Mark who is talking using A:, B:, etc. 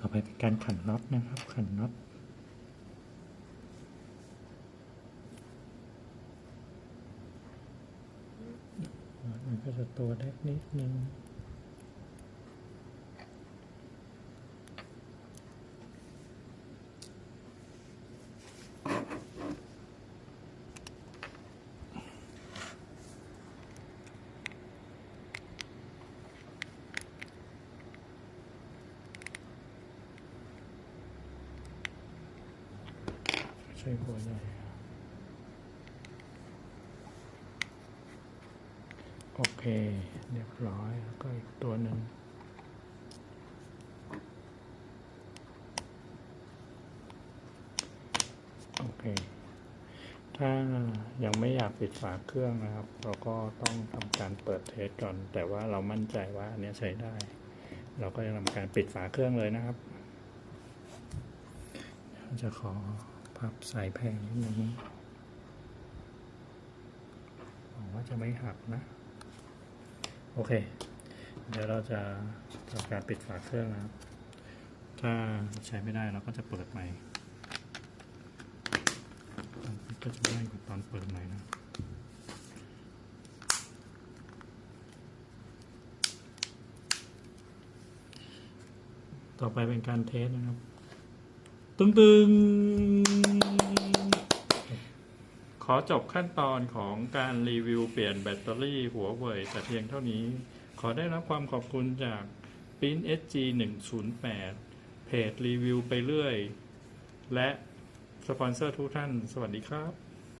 A: ต่อไปเป็นการขันน็อตนะครับ ขันน็อตมันก็จะตัวเล็กนิดนึง ใช้หัวหญ่โอเค เรียบร้อย แล้วก็อีกตัวหนึ่งโอเค ถ้ายังไม่อยากปิดฝาเครื่องนะครับ เราก็ต้องทำการเปิดเทสก่อน แต่ว่าเรามั่นใจว่าอันนี้ใช้ได้ เราก็จะทำการปิดฝาเครื่องเลยนะครับ จะขอ พับสายแพงนิดนึงหวังว่าจะไม่หักนะ โอเค เดี๋ยวเราจะทำการปิดฝาเครื่องนะครับ ถ้าใช้ไม่ได้เราก็จะเปิดใหม่ก็จะง่ายกว่าตอนเปิดใหม่นะต่อไปเป็นการเทสนะครับ ตึงตึงข อจบขั้นตอนของการรีวิวเปลี่ยนแบตเตอรี่หัวเว่ยแต่เพียงเท่านี้ ขอได้รับความขอบคุณจากปิ้น SG 108เพจรีวิวไปเรื่อย และสปอนเซอร์ทุกท่าน สวัสดีครับ